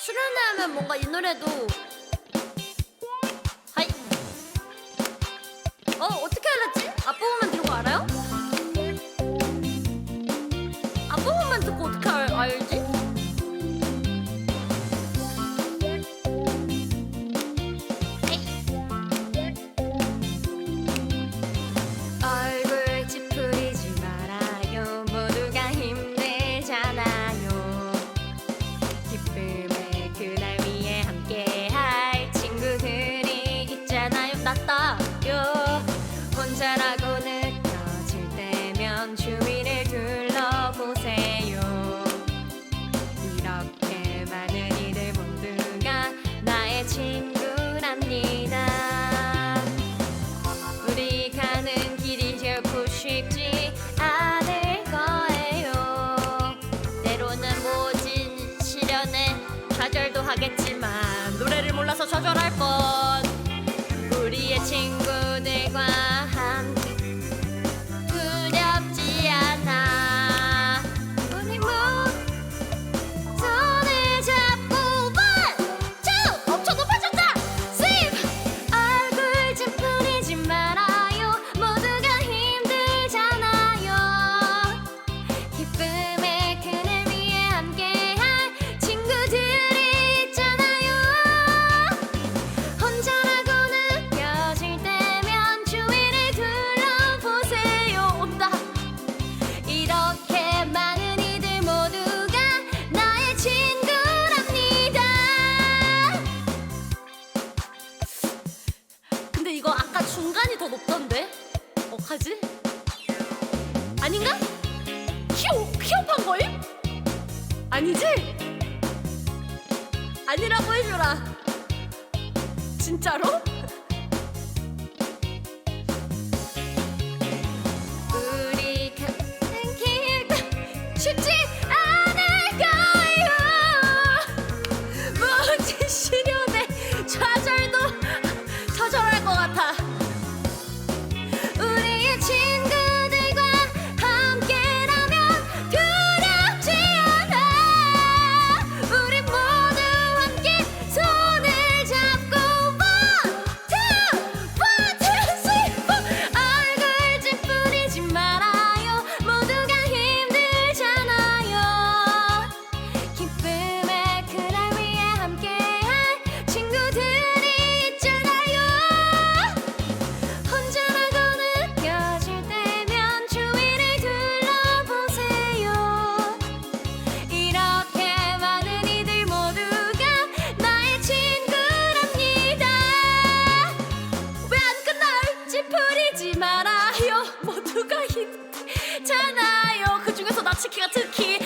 시간 하면 뭔가 이 노래도 하이 어 어떻게 알았지? 앞부분만 학교. 혼자라고 느껴질 때면 주위를 둘러보세요. 이렇게 많은 이들 모두가 나의 친구랍니다. 우리 가는 길이 결코 쉽지 않을 거예요. 때로는 모진 시련에 좌절도 하겠지만 노래를 몰라서 좌절할 뻔. 높던데 어하지 아닌가? 키오 키오판 거임? 아니지? 아니라고 해줘라 진짜로? 나 치키가 특히